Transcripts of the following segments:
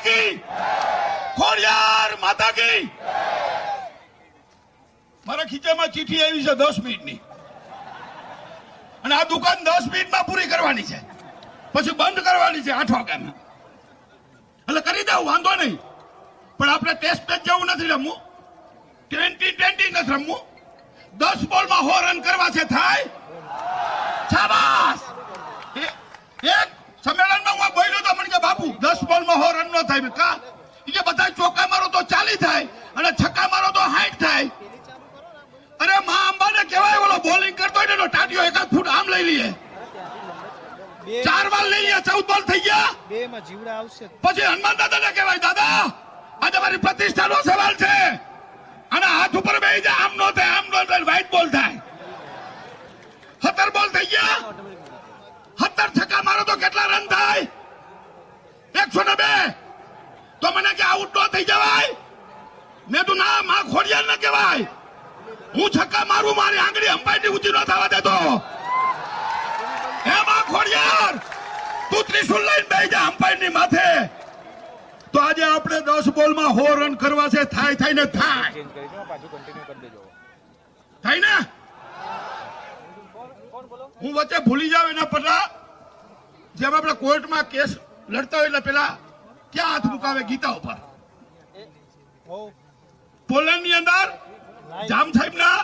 માતા કી ખોડિયાર માતા કી મારા ખીચામાં ચીઠી આવી છે દસ મિનિટની. અને આ દુકાન દસ મિનિટમાં પૂરી કરવાની છે. પછી બંધ કરવાની છે આઠ વાગ્યામાં એટલે કરી દઉં, વાંધો નહીં. પણ આપણે ટેસ્ટ મેચ જેવું નથી રમવું. ટ્વેન્ટી ટ્વેન્ટી નથી રમવું. દસ બોલમાં હો રન કરવા છે, થાય શાબાશ એ- એક સંમેલનમાં હું બોલ્યો તો મને કે બાપુ દસ બોલમાં હો રન નો થાય મેં કા કે બધા ચોકા મારો તો ચાલી થાય અને છક્કા મારો તો હાઈટ થાય. અરે મા અંબાને કહેવાય ઓલો બોલિંગ કરતો ને એનો ટાટિયો એકાદ ફૂટ આમ લઈ લઈએ. ચાર બોલ લઈ લઈએ ચૌદ બોલ થઈ ગયા. બે માં જીવડા આવશે. પછી હનુમાન દાદા ને કહેવાય દાદા આજે મારી પ્રતિષ્ઠાનો સવાલ છે. અને હાથ ઉપર બેસી જાય આમ નો થાય આમ નો થાય વ્હાઈટ બોલ થાય. સત્તર બોલ થઈ ગયા. સત્તર છક્કા મારો તો કેટલા રન થાય? એકસો ને બે. તો મને કે આઉટ ન થઈ જવાય? મેં તું ના, માં ખોડિયાર ન કહેવાય. હું છક્કા મારું, મારી આંગળી અંબાઈ ઊંચી ન થવા દેતો. હે, માં ખોડિયાર, તું ત્રિશુલ લઈને બેસી જા અમ્પાયરની માથે. તો આજે આપણે દસ બોલમાં હો રન કરવા છે, થાય થાય ને થાય. થાય ને? હું વચ્ચે ભૂલી જાવ એના પહેલા જેમ આપણે કોર્ટમાં કેસ લડતા હોય એટલે પેલા ક્યાં હાથ મુકાવે ગીતા ઉપર? પોલેન્ડની અંદર જામ સાહેબના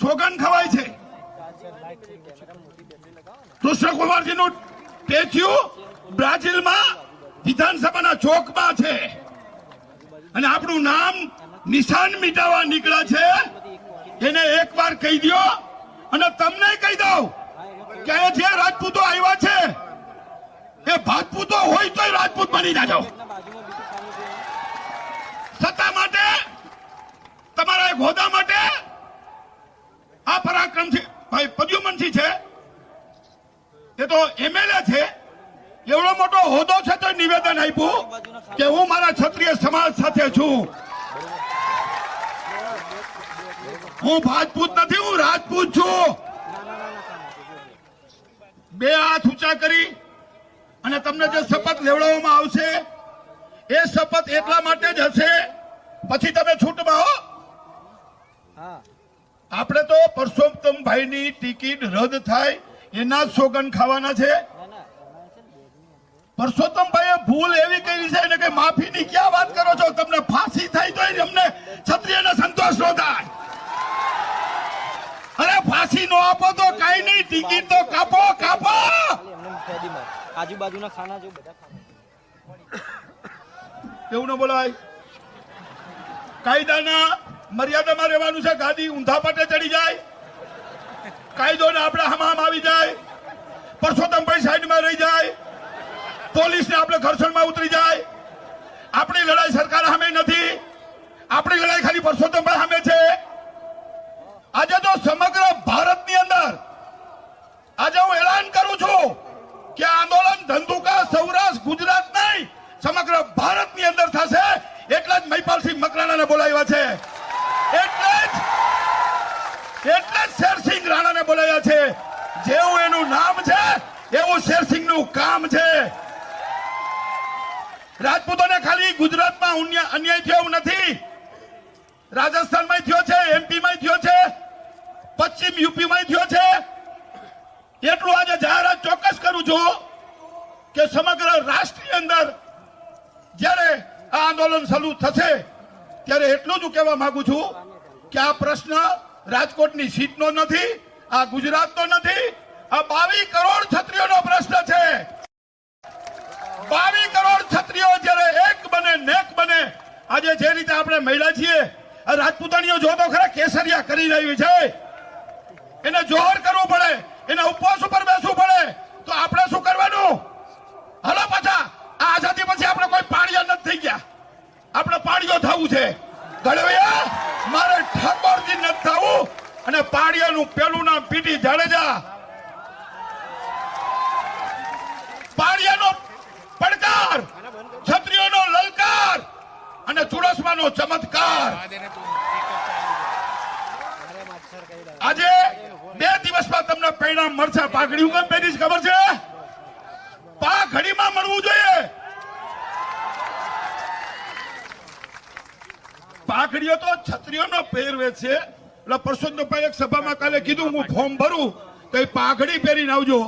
સોગન ખવાય છે. કૃષ્ણકુમારજીનું સ્ટેચ્યુ બ્રાઝિલમાં વિધાનસભાના ચોકમાં છે. અને આપણું નામ નિશાન મિટાવવા નીકળ્યા છે. એને એક વાર કહી દો અને તમને કહી દઉં. કે જે રાજપૂતો આવ્યા છે. એ ભાજપૂતો હોય તોય રાજપૂત બની જાજો. સત્તા માટે, તમારા એક હોદા માટે આ પરાક્રમસિંહ ભાઈ પદ્યુમનસિંહ છે. એ તો એમએલએ છે. એવડો મોટો હોદ્દો છે તો નિવેદન આપ્યું કે હું મારા ક્ષત્રિય સમાજ સાથે છું. હું રાજપૂત નથી, હું રાજપૂત છું. બે હાથ ઊંચા કરી અને તમને જે શપથ લેવડાવવામાં આવશે એ શપથ એટલા માટે જ હશે પછી તમે છૂટમાં હો. આપણે તો પરસોત્તમભાઈની ટિકિટ રદ થાય એના સોગન ખાવાના છે. ના ના પરસોત્તમભાઈએ ભૂલ એવી કરી છે એને કે માફીની ક્યાં વાત કરો છો? તમને ફાંસી થાય તો અમને ક્ષત્રિયને સંતોષ નો થાય. અરે ફાંસી નો આપો તો કઈ નહીં ટિકિટ તો કાપો કાપો ખાલી એમને ફેદી માર આજુબાજુના ખાના જો બધા એવું ન બોલાય. કાયદાના મર્યાદામાં રહેવાનું છે. ગાડી ઊંધા પાટે ચડી જાય. કાયદો ને આપણે હમામ આવી જાય. પરસોત્તમભાઈ સાઈડમાં રહી જાય. પોલીસને આપણે ઘર્ષણમાં ઉતરી જાય. આપણી લડાઈ સરકાર સામે નથી. આપણી લડાઈ ખાલી પરસોત્તમભાઈ સામે છે. આજે તો સમગ્ર ભારતની અંદર આજે હું એલાન કરું છું કે આ આંદોલન ધંધુકા સૌરાષ્ટ્ર ગુજરાત નહીં સમગ્ર ભારતની અંદર થશે એટલે જ મહિપાલસિંહ મકરાણાને બોલાવ્યા છે. એટલે જ એટલે જ શેરસિંહ રાણાને બોલાવ્યા છે. જેવું એનું નામ છે, એવું શેરસિંહનું કામ છે. રાજપૂતોને ખાલી ગુજરાતમાં અન્યાય થયો એવું નથી. રાજસ્થાનમાં થયો છે એમપીમાં થયો છે, પશ્ચિમ યુપીમાં થયો છે. એટલું આજે જાહેરાત ચોક્કસ કરું છું કે સમગ્ર રાષ્ટ્રની અંદર જ્યારે આ આંદોલન શરૂ થશે ત્યારે એટલું જ કહેવા માંગુ છું કે આ પ્રશ્ન રાજકોટની સીટનો નથી, આ ગુજરાતનો નથી, આ બાવીસ કરોડ છત્રીઓનો પ્રશ્ન છે. બાવીસ કરોડ છત્રીઓ જ્યારે એક બને, નેક બને, આજે જે રીતે આપણે મહિલા છીએ રાજપૂતાણીઓ જો તો ખરા કેસરિયા કરી રહી છે. એને જોહર કરવું પડે, એને ઉપવાસ ઉપર બેસવું પડે. તો આપણે શું કરવાનું? હલો પાછા. આઝાદી પછી આપણે કોઈ પાણીયા નથી થઈ ગયા. આપણે પાણીઓ થવું છે. ગળવૈયા મારે ઠાકોરજી નથી થવું અને પાણીયાનું પેલું નામ પીટી જાડેજા. પાણીયાનો પડકાર ક્ષત્રિયોનો લલકાર અને ચુડાસમાનો ચમત્કાર. આજે બે દિવસમાં તમને પરિણામ મળશે. પાઘડી કેમ પહેરી ખબર છે? પા ઘડીમાં મળવું જોઈએ. પાઘડીઓ તો છત્રીઓનો પહેરવે છે. એટલે પરસોત્તમભાઈ એક સભામાં કાલે કીધું, હું ફોર્મ ભરું, તો એ પાઘડી પહેરીને આવજો.